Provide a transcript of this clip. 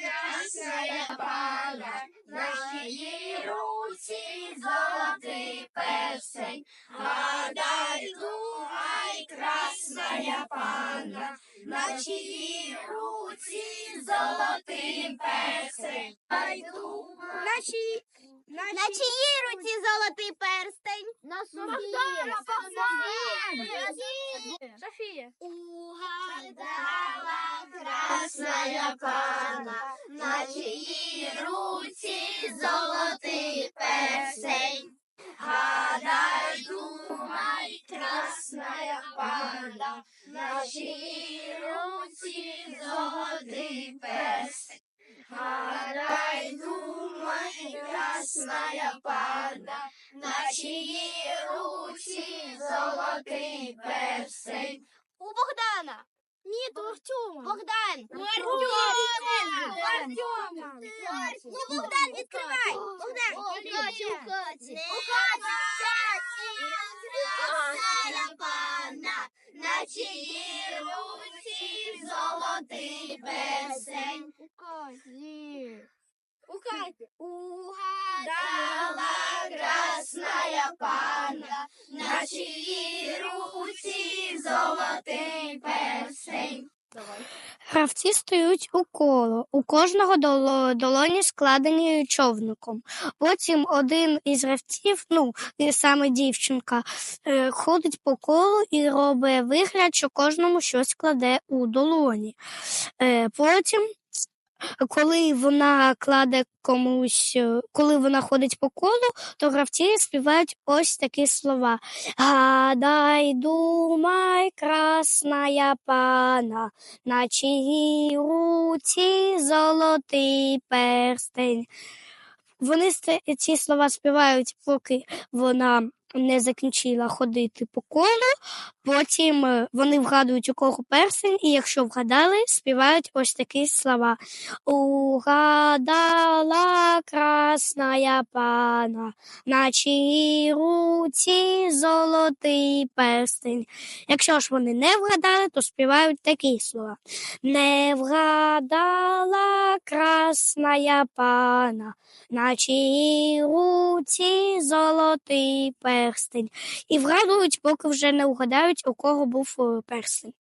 красная пана, на чиїй руці золотий персень. Гадай, думай, красная пана, на чиїй руці золотий персень. Ай, думай, На чиї, на чиїй руці золотий перстень? На Софії. Софія. Угадала красная пана, на чиїй руці золотий персень. Гадай, думай, красная пана, на чиїй руці золотий персень. Гадай, красная пана, на чиїй руці золотий персень. У Богдана. Ні, то Артема. Богдан. У Артема. Ну, Богдан, відкривай. Богдан. У Каті, у Каті. У. Красная панна, на чиїй руці золотий персень. У Каті. У Каті. Угадала. Дала красная панна, на чиїй руці золотий персень. Гравці стають у коло. У кожного долоні складені човником. Потім один із гравців, ну саме дівчинка, е, ходить по колу і робить вигляд, що кожному щось кладе у долоні. Е, Потім, коли вона кладе комусь, е, коли вона ходить по колу, то гравці співають ось такі слова. Гадай, думай, красная пана, на чиїй руці золотий перстень. Вони ці слова співають, поки вона не закінчила ходити по колу. Потім е, вони вгадують, у кого перстень, і якщо вгадали, співають ось такі слова. Угадала красная пана, на чиїй руці золотий перстень. Якщо ж вони не вгадали, то співають такі слова. Не вгадала красная пана, на чиїй руці золотий перстень. І вгадують, поки вже не угадають, у кого був е, перстень.